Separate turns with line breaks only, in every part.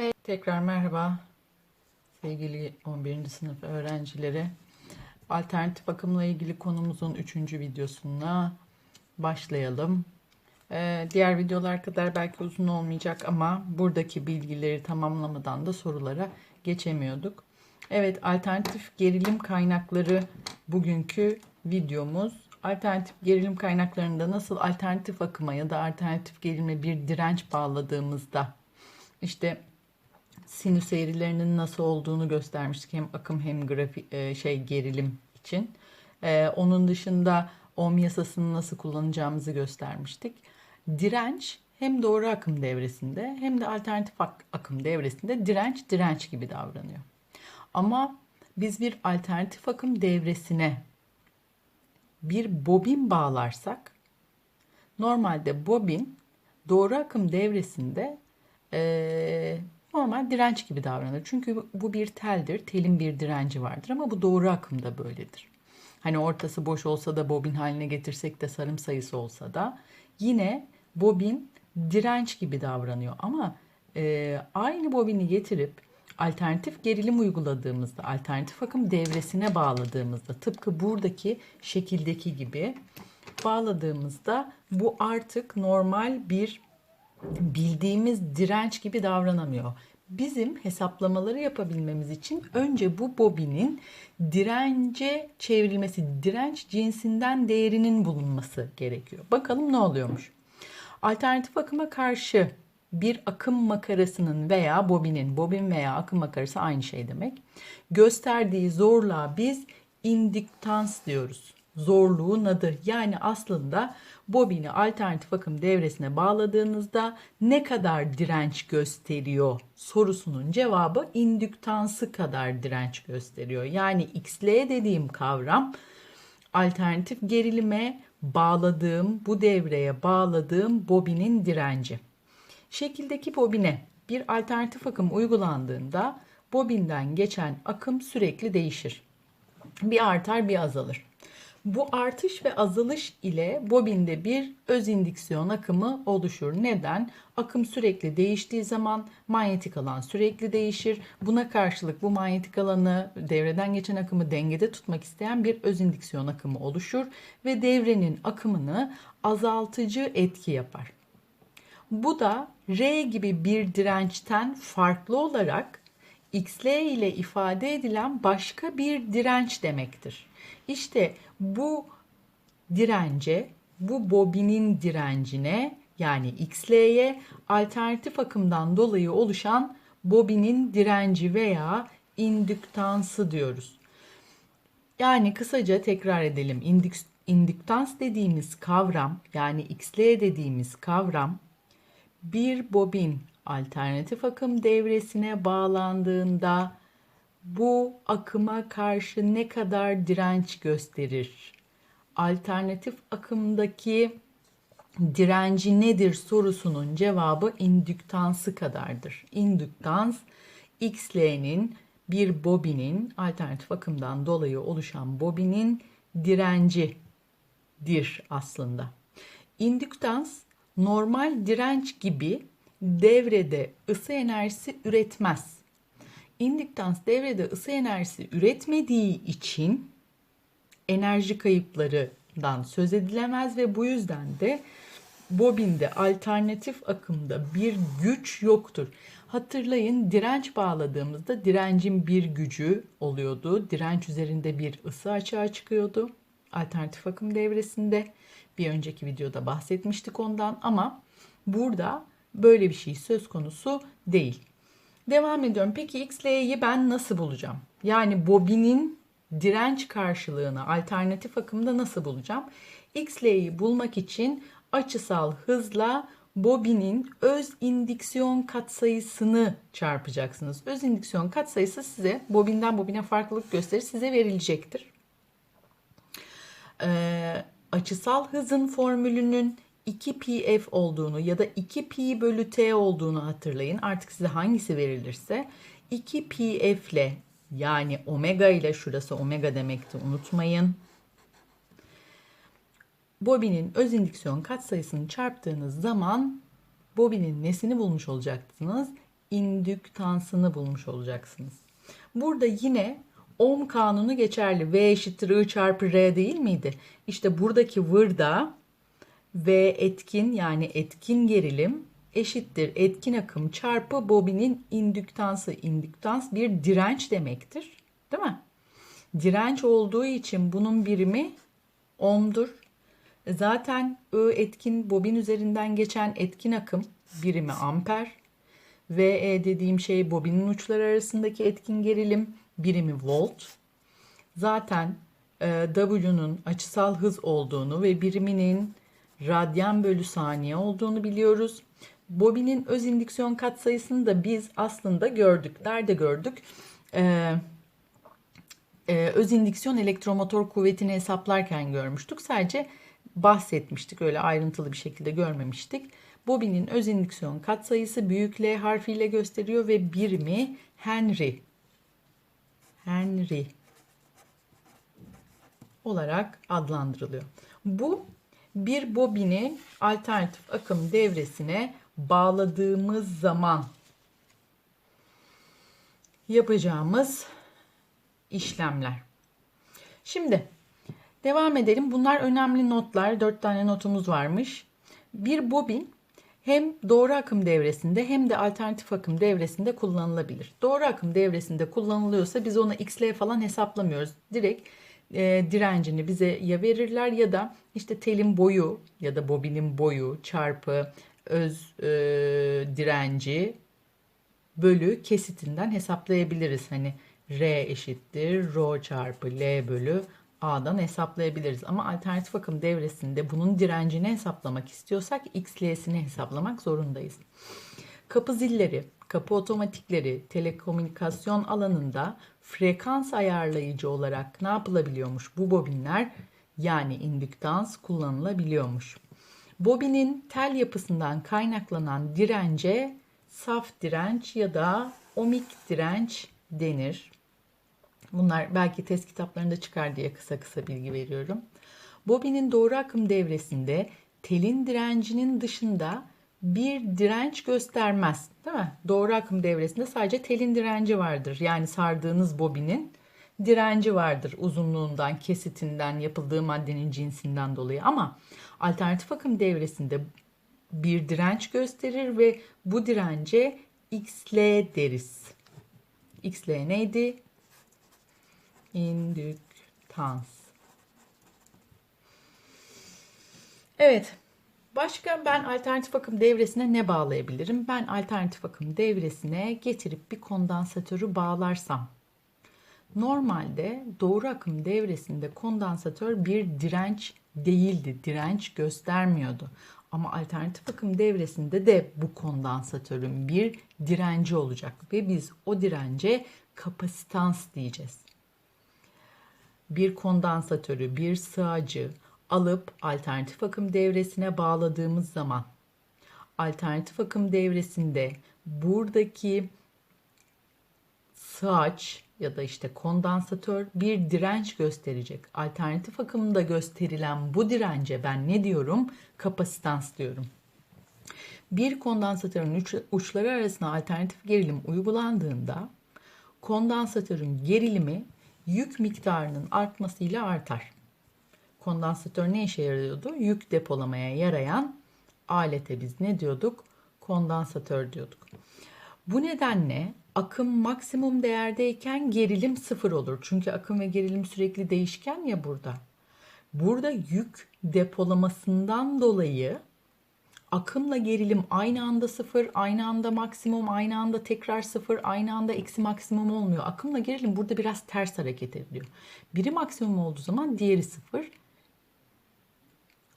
Hey, tekrar merhaba sevgili 11. sınıf öğrencileri. Alternatif akımla ilgili konumuzun 3. videosuna başlayalım. Ee, diğer videolar kadar belki uzun olmayacak ama buradaki bilgileri tamamlamadan da sorulara geçemiyorduk. Evet, alternatif gerilim kaynakları bugünkü videomuz. Alternatif gerilim kaynaklarında nasıl alternatif akıma ya da alternatif gerilime bir direnç bağladığımızda işte sinüs eğrilerinin nasıl olduğunu göstermiştik hem akım hem grafik e, şey gerilim için. E, onun dışında ohm yasasını nasıl kullanacağımızı göstermiştik. Direnç hem doğru akım devresinde hem de alternatif ak- akım devresinde direnç direnç gibi davranıyor. Ama biz bir alternatif akım devresine bir bobin bağlarsak normalde bobin doğru akım devresinde eee, normal direnç gibi davranır. Çünkü bu- bir teldir. Telin bir direnci vardır ama bu doğru akımda böyledir. Hani ortası boş olsa da bobin haline getirsek de sarım sayısı olsa da yine bobin direnç gibi davranıyor. Ama eee, aynı bobini getirip alternatif gerilim uyguladığımızda, alternatif akım devresine bağladığımızda tıpkı buradaki şekildeki gibi bağladığımızda bu artık normal bir bildiğimiz direnç gibi davranamıyor. Bizim hesaplamaları yapabilmemiz için önce bu bobinin dirence çevrilmesi, direnç cinsinden değerinin bulunması gerekiyor. Bakalım ne oluyormuş. Alternatif akıma karşı bir akım makarasının veya bobinin, bobin veya akım makarası aynı şey demek. Gösterdiği zorluğa biz indiktans diyoruz. Zorluğun adı. Yani aslında bobini alternatif akım devresine bağladığınızda ne kadar direnç gösteriyor sorusunun cevabı indüktansı kadar direnç gösteriyor. Yani XL dediğim kavram alternatif gerilime bağladığım, bu devreye bağladığım bobinin direnci. Şekildeki bobine bir alternatif akım uygulandığında bobinden geçen akım sürekli değişir. Bir artar bir azalır. Bu artış ve azalış ile bobinde bir öz indüksiyon akımı oluşur. Neden? Akım sürekli değiştiği zaman manyetik alan sürekli değişir. Buna karşılık bu manyetik alanı devreden geçen akımı dengede tutmak isteyen bir öz indüksiyon akımı oluşur ve devrenin akımını azaltıcı etki yapar. Bu da R gibi bir dirençten farklı olarak XL ile ifade edilen başka bir direnç demektir. İşte bu dirence, bu bobinin direncine yani XL'ye alternatif akımdan dolayı oluşan bobinin direnci veya indüktansı diyoruz. Yani kısaca tekrar edelim. İndük- indüktans dediğimiz kavram yani XL dediğimiz kavram bir bobin alternatif akım devresine bağlandığında bu akıma karşı ne kadar direnç gösterir? Alternatif akımdaki direnci nedir sorusunun cevabı indüktansı kadardır. İndüktans XL'nin bir bobinin alternatif akımdan dolayı oluşan bobinin direncidir aslında. İndüktans normal direnç gibi devrede ısı enerjisi üretmez. İndüktans devrede ısı enerjisi üretmediği için enerji kayıplarından söz edilemez ve bu yüzden de bobinde alternatif akımda bir güç yoktur. Hatırlayın direnç bağladığımızda direncin bir gücü oluyordu. Direnç üzerinde bir ısı açığa çıkıyordu. Alternatif akım devresinde bir önceki videoda bahsetmiştik ondan ama burada böyle bir şey söz konusu değil. Devam ediyorum. Peki XL'yi ben nasıl bulacağım? Yani bobinin direnç karşılığını alternatif akımda nasıl bulacağım? XL'yi bulmak için açısal hızla bobinin öz indüksiyon katsayısını çarpacaksınız. Öz indüksiyon katsayısı size bobinden bobine farklılık gösterir size verilecektir. Ee, açısal hızın formülünün 2pf olduğunu ya da 2pi bölü t olduğunu hatırlayın. Artık size hangisi verilirse 2pf ile yani omega ile şurası omega demekti unutmayın. Bobinin öz indüksiyon katsayısını çarptığınız zaman bobinin nesini bulmuş olacaksınız? indüktansını bulmuş olacaksınız. Burada yine Ohm kanunu geçerli. V eşittir I çarpı R değil miydi? İşte buradaki vırda V etkin yani etkin gerilim eşittir etkin akım çarpı bobinin indüktansı. İndüktans bir direnç demektir. Değil mi? Direnç olduğu için bunun birimi ohm'dur. Zaten I etkin bobin üzerinden geçen etkin akım birimi amper. VE dediğim şey bobinin uçları arasındaki etkin gerilim birimi volt. Zaten e, W'nun açısal hız olduğunu ve biriminin radyan bölü saniye olduğunu biliyoruz. Bobinin öz indüksiyon katsayısını da biz aslında gördük. Nerede gördük? Ee, e, öz indüksiyon elektromotor kuvvetini hesaplarken görmüştük. Sadece bahsetmiştik. Öyle ayrıntılı bir şekilde görmemiştik. Bobinin öz indüksiyon katsayısı büyük L harfiyle gösteriyor ve birimi Henry. Henry olarak adlandırılıyor. Bu bir bobini alternatif akım devresine bağladığımız zaman yapacağımız işlemler. Şimdi devam edelim. Bunlar önemli notlar. Dört tane notumuz varmış. Bir bobin hem doğru akım devresinde hem de alternatif akım devresinde kullanılabilir. Doğru akım devresinde kullanılıyorsa biz ona XL falan hesaplamıyoruz. Direkt e, direncini bize ya verirler ya da işte telin boyu ya da bobinin boyu çarpı öz e, direnci bölü kesitinden hesaplayabiliriz. Hani R eşittir rho çarpı L bölü A'dan hesaplayabiliriz. Ama alternatif akım devresinde bunun direncini hesaplamak istiyorsak XL'sini hesaplamak zorundayız. Kapı zilleri, kapı otomatikleri, telekomünikasyon alanında frekans ayarlayıcı olarak ne yapılabiliyormuş? Bu bobinler yani indüktans kullanılabiliyormuş. Bobinin tel yapısından kaynaklanan dirence saf direnç ya da omik direnç denir. Bunlar belki test kitaplarında çıkar diye kısa kısa bilgi veriyorum. Bobinin doğru akım devresinde telin direncinin dışında bir direnç göstermez. Değil mi? Doğru akım devresinde sadece telin direnci vardır. Yani sardığınız bobinin direnci vardır uzunluğundan, kesitinden, yapıldığı maddenin cinsinden dolayı. Ama alternatif akım devresinde bir direnç gösterir ve bu dirence XL deriz. XL neydi? İndüktans. Evet. Başka ben alternatif akım devresine ne bağlayabilirim? Ben alternatif akım devresine getirip bir kondansatörü bağlarsam Normalde doğru akım devresinde kondansatör bir direnç değildi. Direnç göstermiyordu. Ama alternatif akım devresinde de bu kondansatörün bir direnci olacak ve biz o dirence kapasitans diyeceğiz. Bir kondansatörü, bir sığacı alıp alternatif akım devresine bağladığımız zaman alternatif akım devresinde buradaki sığaç ya da işte kondansatör bir direnç gösterecek. Alternatif akımda gösterilen bu dirence ben ne diyorum? Kapasitans diyorum. Bir kondansatörün uç, uçları arasına alternatif gerilim uygulandığında kondansatörün gerilimi yük miktarının artmasıyla artar. Kondansatör ne işe yarıyordu? Yük depolamaya yarayan alete biz ne diyorduk? Kondansatör diyorduk. Bu nedenle akım maksimum değerdeyken gerilim sıfır olur. Çünkü akım ve gerilim sürekli değişken ya burada. Burada yük depolamasından dolayı akımla gerilim aynı anda sıfır, aynı anda maksimum, aynı anda tekrar sıfır, aynı anda eksi maksimum olmuyor. Akımla gerilim burada biraz ters hareket ediyor. Biri maksimum olduğu zaman diğeri sıfır.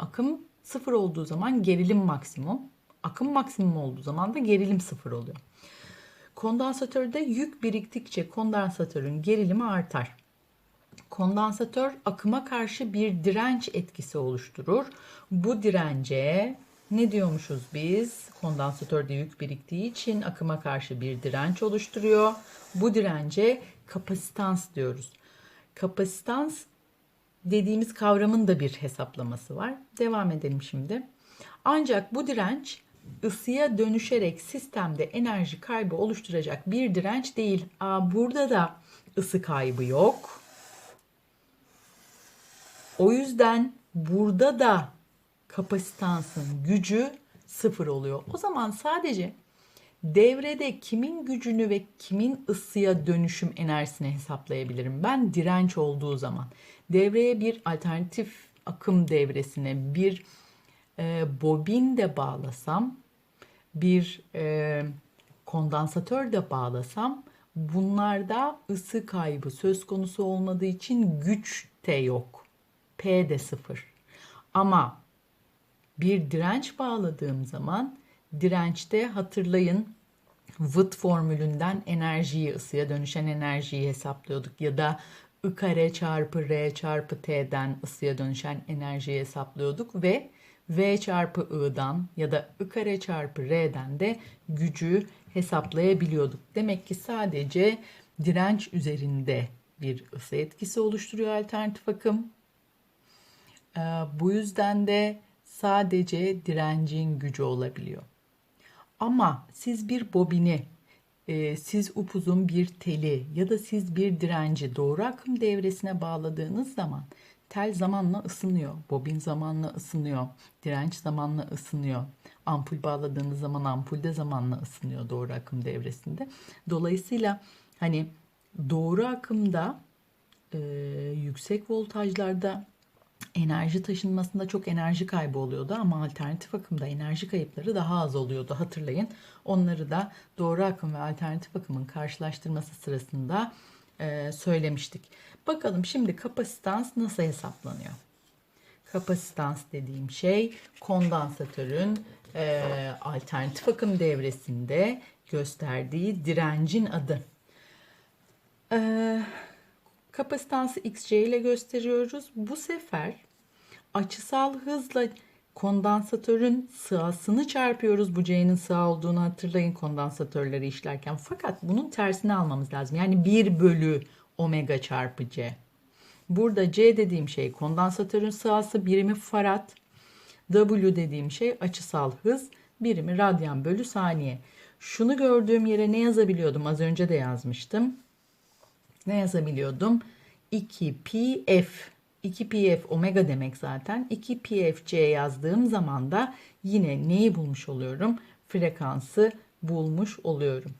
Akım sıfır olduğu zaman gerilim maksimum. Akım maksimum olduğu zaman da gerilim sıfır oluyor. Kondansatörde yük biriktikçe kondansatörün gerilimi artar. Kondansatör akıma karşı bir direnç etkisi oluşturur. Bu dirence ne diyormuşuz biz? Kondansatörde yük biriktiği için akıma karşı bir direnç oluşturuyor. Bu dirence kapasitans diyoruz. Kapasitans dediğimiz kavramın da bir hesaplaması var. Devam edelim şimdi. Ancak bu direnç ısıya dönüşerek sistemde enerji kaybı oluşturacak bir direnç değil. Aa, burada da ısı kaybı yok. O yüzden burada da kapasitansın gücü sıfır oluyor. O zaman sadece devrede kimin gücünü ve kimin ısıya dönüşüm enerjisini hesaplayabilirim. Ben direnç olduğu zaman devreye bir alternatif akım devresine bir e, bobin de bağlasam, bir e, kondansatör de bağlasam bunlarda ısı kaybı söz konusu olmadığı için güç de yok. P de sıfır. Ama bir direnç bağladığım zaman dirençte hatırlayın Vıt formülünden enerjiyi, ısıya dönüşen enerjiyi hesaplıyorduk. Ya da I kare çarpı R çarpı T'den ısıya dönüşen enerjiyi hesaplıyorduk ve V çarpı I'dan ya da I kare çarpı R'den de gücü hesaplayabiliyorduk. Demek ki sadece direnç üzerinde bir ısı etkisi oluşturuyor alternatif akım. Ee, bu yüzden de sadece direncin gücü olabiliyor. Ama siz bir bobini, e, siz upuzun bir teli ya da siz bir direnci doğru akım devresine bağladığınız zaman tel zamanla ısınıyor, bobin zamanla ısınıyor, direnç zamanla ısınıyor. Ampul bağladığınız zaman ampul de zamanla ısınıyor doğru akım devresinde. Dolayısıyla hani doğru akımda e, yüksek voltajlarda enerji taşınmasında çok enerji kaybı oluyordu ama alternatif akımda enerji kayıpları daha az oluyordu hatırlayın. Onları da doğru akım ve alternatif akımın karşılaştırması sırasında e, söylemiştik. Bakalım şimdi kapasitans nasıl hesaplanıyor? Kapasitans dediğim şey kondansatörün e, alternatif akım devresinde gösterdiği direncin adı. Eee Kapasitansı xc ile gösteriyoruz. Bu sefer açısal hızla kondansatörün sığasını çarpıyoruz. Bu c'nin sığ olduğunu hatırlayın kondansatörleri işlerken. Fakat bunun tersini almamız lazım. Yani 1 bölü omega çarpı c. Burada c dediğim şey kondansatörün sığası birimi farad. W dediğim şey açısal hız birimi radyan bölü saniye. Şunu gördüğüm yere ne yazabiliyordum? Az önce de yazmıştım ne yazabiliyordum? 2pf 2pf omega demek zaten. 2pfc yazdığım zaman da yine neyi bulmuş oluyorum? Frekansı bulmuş oluyorum.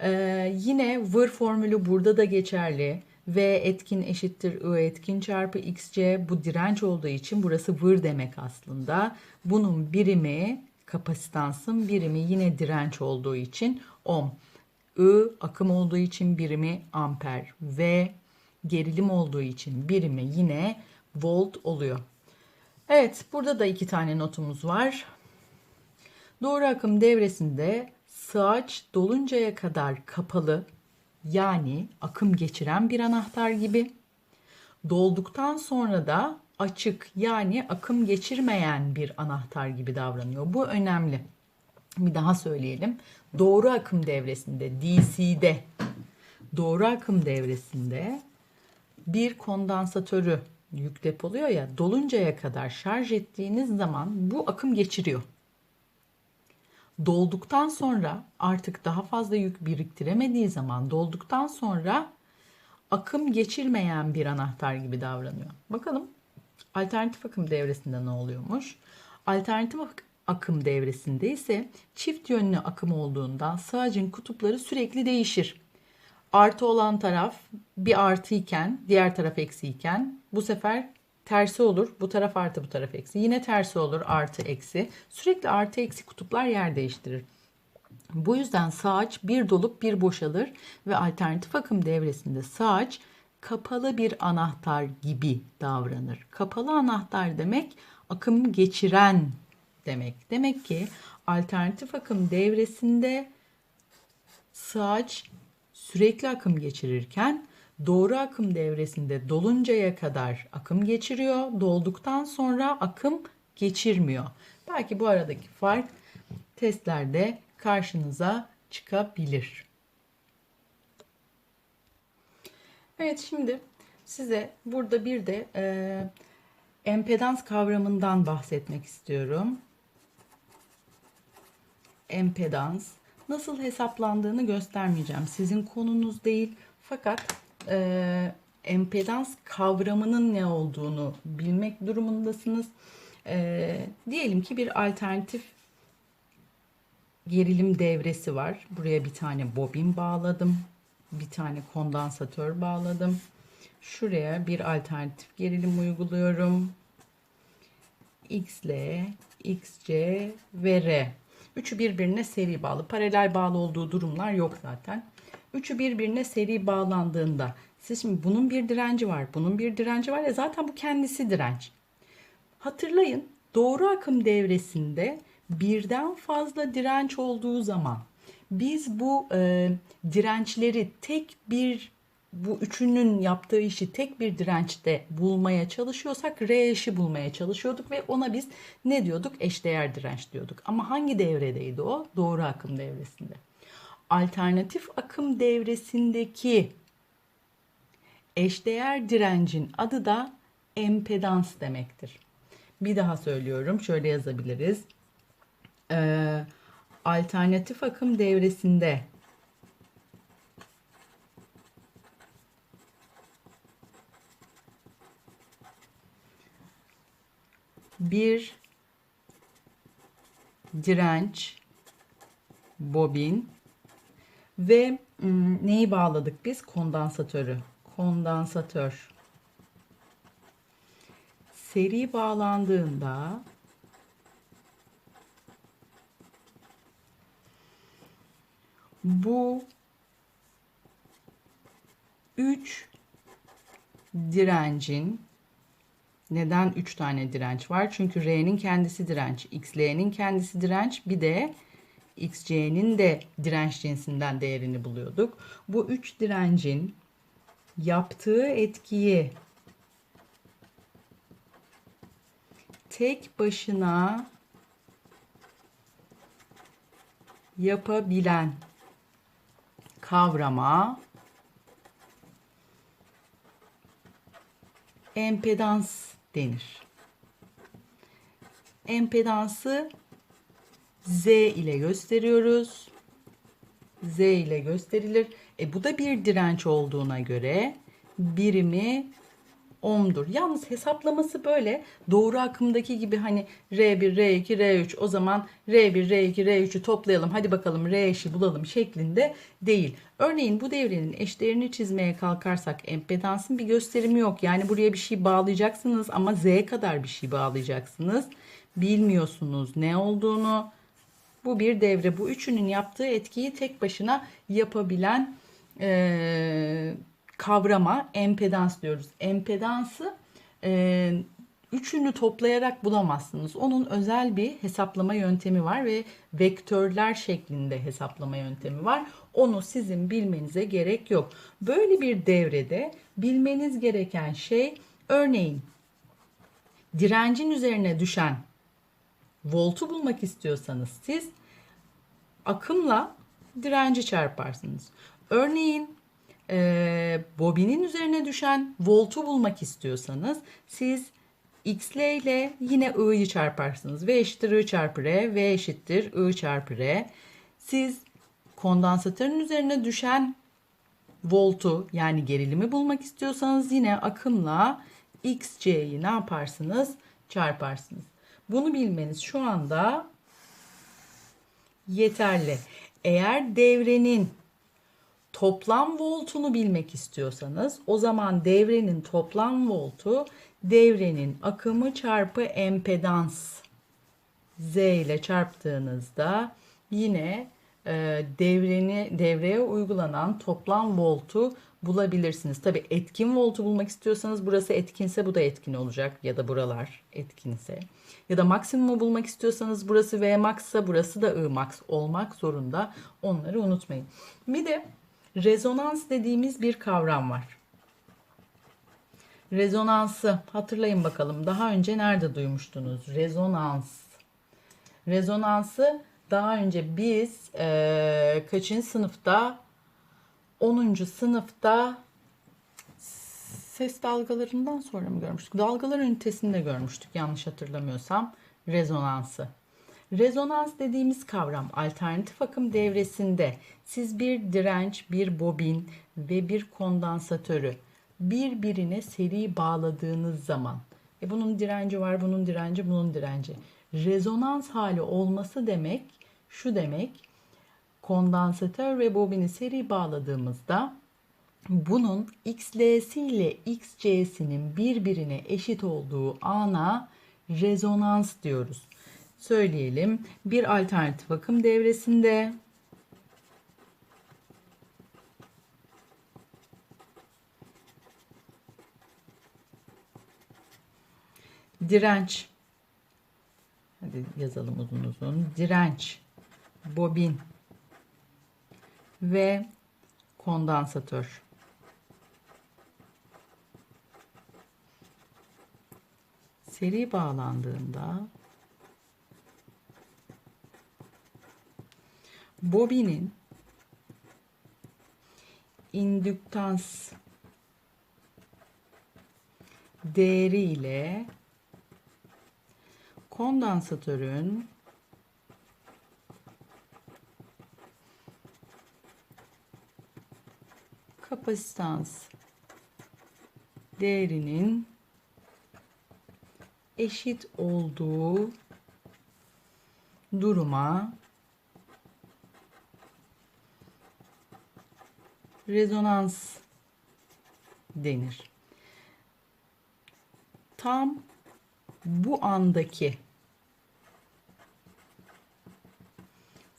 Ee, yine vır formülü burada da geçerli. V etkin eşittir I etkin çarpı xc. Bu direnç olduğu için burası vır demek aslında. Bunun birimi kapasitansın birimi yine direnç olduğu için ohm. I akım olduğu için birimi amper ve gerilim olduğu için birimi yine volt oluyor. Evet burada da iki tane notumuz var. Doğru akım devresinde sığaç doluncaya kadar kapalı yani akım geçiren bir anahtar gibi. Dolduktan sonra da açık yani akım geçirmeyen bir anahtar gibi davranıyor. Bu önemli. Bir daha söyleyelim. Doğru akım devresinde DC'de doğru akım devresinde bir kondansatörü yük depoluyor ya doluncaya kadar şarj ettiğiniz zaman bu akım geçiriyor. Dolduktan sonra artık daha fazla yük biriktiremediği zaman dolduktan sonra akım geçirmeyen bir anahtar gibi davranıyor. Bakalım alternatif akım devresinde ne oluyormuş? Alternatif akım devresinde ise çift yönlü akım olduğundan sağcın kutupları sürekli değişir. Artı olan taraf bir artı iken diğer taraf eksi iken bu sefer tersi olur. Bu taraf artı bu taraf eksi. Yine tersi olur artı eksi. Sürekli artı eksi kutuplar yer değiştirir. Bu yüzden sağaç bir dolup bir boşalır ve alternatif akım devresinde sağaç kapalı bir anahtar gibi davranır. Kapalı anahtar demek akım geçiren demek. Demek ki alternatif akım devresinde sağaç sürekli akım geçirirken doğru akım devresinde doluncaya kadar akım geçiriyor. Dolduktan sonra akım geçirmiyor. Belki bu aradaki fark testlerde karşınıza çıkabilir. Evet şimdi size burada bir de e, empedans kavramından bahsetmek istiyorum. Empedans nasıl hesaplandığını göstermeyeceğim. Sizin konunuz değil fakat e, empedans kavramının ne olduğunu bilmek durumundasınız. E, diyelim ki bir alternatif gerilim devresi var. Buraya bir tane bobin bağladım. Bir tane kondansatör bağladım. Şuraya bir alternatif gerilim uyguluyorum. X, L, XC ve R. Üçü birbirine seri bağlı. Paralel bağlı olduğu durumlar yok zaten. Üçü birbirine seri bağlandığında siz şimdi bunun bir direnci var, bunun bir direnci var ya zaten bu kendisi direnç. Hatırlayın doğru akım devresinde birden fazla direnç olduğu zaman biz bu e, dirençleri tek bir bu üçünün yaptığı işi tek bir dirençte bulmaya çalışıyorsak R eşi bulmaya çalışıyorduk ve ona biz ne diyorduk? Eşdeğer direnç diyorduk. Ama hangi devredeydi o? Doğru akım devresinde. Alternatif akım devresindeki eşdeğer direncin adı da empedans demektir. Bir daha söylüyorum. Şöyle yazabiliriz. Ee, alternatif akım devresinde bir direnç bobin ve neyi bağladık biz? Kondansatörü. Kondansatör. Seri bağlandığında bu 3 direncin neden 3 tane direnç var? Çünkü R'nin kendisi direnç, XL'nin kendisi direnç, bir de XC'nin de direnç cinsinden değerini buluyorduk. Bu 3 direncin yaptığı etkiyi tek başına yapabilen kavrama empedans denir. Empedansı Z ile gösteriyoruz. Z ile gösterilir. E bu da bir direnç olduğuna göre birimi ohm'dur. Yalnız hesaplaması böyle doğru akımdaki gibi hani R1, R2, R3 o zaman R1, R2, R3'ü toplayalım hadi bakalım R eşi bulalım şeklinde değil. Örneğin bu devrenin eşdeğerini çizmeye kalkarsak empedansın bir gösterimi yok. Yani buraya bir şey bağlayacaksınız ama Z kadar bir şey bağlayacaksınız. Bilmiyorsunuz ne olduğunu. Bu bir devre. Bu üçünün yaptığı etkiyi tek başına yapabilen ee, kavrama empedans diyoruz. Empedansı e, üçünü toplayarak bulamazsınız. Onun özel bir hesaplama yöntemi var ve vektörler şeklinde hesaplama yöntemi var. Onu sizin bilmenize gerek yok. Böyle bir devrede bilmeniz gereken şey örneğin direncin üzerine düşen voltu bulmak istiyorsanız siz akımla direnci çarparsınız. Örneğin e, bobinin üzerine düşen voltu bulmak istiyorsanız siz xl ile yine i'yi çarparsınız. V eşittir i çarpı r, v eşittir i çarpı r. Siz kondansatörün üzerine düşen voltu yani gerilimi bulmak istiyorsanız yine akımla xc'yi ne yaparsınız? Çarparsınız. Bunu bilmeniz şu anda yeterli. Eğer devrenin toplam voltunu bilmek istiyorsanız o zaman devrenin toplam voltu devrenin akımı çarpı empedans Z ile çarptığınızda yine e, devreni devreye uygulanan toplam voltu bulabilirsiniz. Tabi etkin voltu bulmak istiyorsanız burası etkinse bu da etkin olacak ya da buralar etkinse. Ya da maksimumu bulmak istiyorsanız burası V maxsa burası da I max olmak zorunda. Onları unutmayın. Bir de rezonans dediğimiz bir kavram var. Rezonansı hatırlayın bakalım. Daha önce nerede duymuştunuz? Rezonans. Rezonansı daha önce biz e, kaçıncı sınıfta 10. sınıfta ses dalgalarından sonra mı görmüştük? Dalgalar ünitesinde görmüştük yanlış hatırlamıyorsam rezonansı. Rezonans dediğimiz kavram alternatif akım devresinde siz bir direnç, bir bobin ve bir kondansatörü birbirine seri bağladığınız zaman e bunun direnci var, bunun direnci, bunun direnci. Rezonans hali olması demek şu demek kondansatör ve bobini seri bağladığımızda bunun XL'si ile XC'sinin birbirine eşit olduğu ana rezonans diyoruz. Söyleyelim. Bir alternatif akım devresinde. Direnç. Hadi yazalım uzun uzun. Direnç bobin ve kondansatör. Seri bağlandığında bobinin indüktans değeri ile kondansatörün kapasitans değerinin eşit olduğu duruma rezonans denir. Tam bu andaki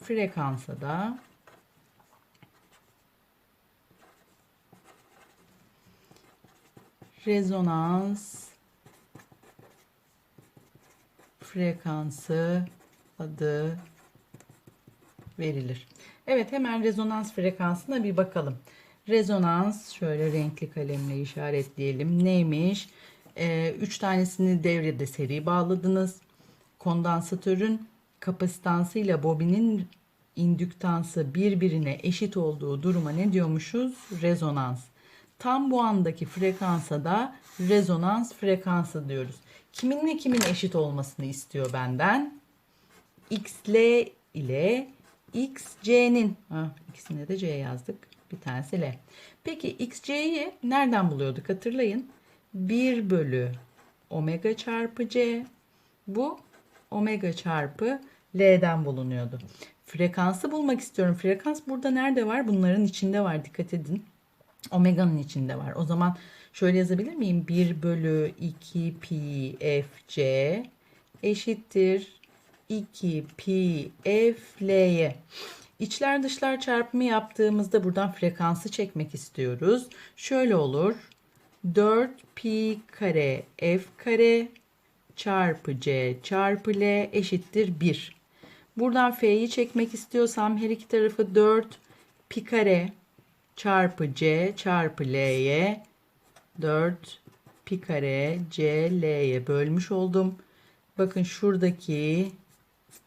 frekansa da rezonans frekansı adı verilir. Evet hemen rezonans frekansına bir bakalım. Rezonans şöyle renkli kalemle işaretleyelim. Neymiş? 3 ee, tanesini devrede seri bağladınız. Kondansatörün kapasitansıyla bobinin indüktansı birbirine eşit olduğu duruma ne diyormuşuz? Rezonans. Tam bu andaki frekansa da rezonans frekansı diyoruz. Kiminle kimin eşit olmasını istiyor benden? XL ile XC'nin ikisine de C yazdık. Bir tanesi L. Peki XC'yi nereden buluyorduk hatırlayın. 1 bölü omega çarpı C. Bu omega çarpı L'den bulunuyordu. Frekansı bulmak istiyorum. Frekans burada nerede var? Bunların içinde var. Dikkat edin. Omega'nın içinde var. O zaman şöyle yazabilir miyim? 1 bölü 2 pi f c eşittir 2 pi f l'ye. İçler dışlar çarpımı yaptığımızda buradan frekansı çekmek istiyoruz. Şöyle olur. 4 pi kare f kare çarpı c çarpı l eşittir 1. Buradan f'yi çekmek istiyorsam her iki tarafı 4 pi kare çarpı c çarpı l'ye 4 pi kare c l'ye bölmüş oldum. Bakın şuradaki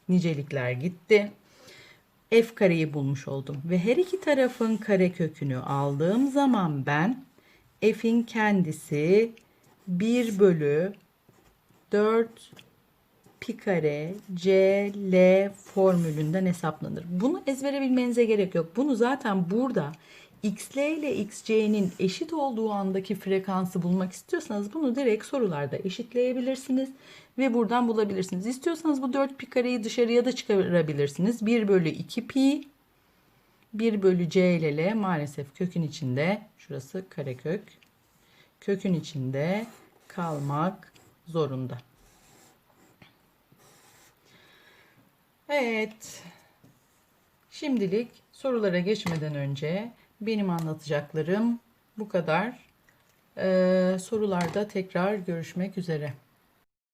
nicelikler gitti. F kareyi bulmuş oldum. Ve her iki tarafın kare kökünü aldığım zaman ben F'in kendisi 1 bölü 4 pi kare c l formülünden hesaplanır. Bunu ezbere bilmenize gerek yok. Bunu zaten burada xl ile xc'nin eşit olduğu andaki frekansı bulmak istiyorsanız bunu direkt sorularda eşitleyebilirsiniz ve buradan bulabilirsiniz. İstiyorsanız bu 4 pi kareyi dışarıya da çıkarabilirsiniz. 1 bölü 2 pi 1 bölü c ile l maalesef kökün içinde şurası karekök kökün içinde kalmak zorunda. Evet. Şimdilik sorulara geçmeden önce benim anlatacaklarım bu kadar. Ee, sorularda tekrar görüşmek üzere.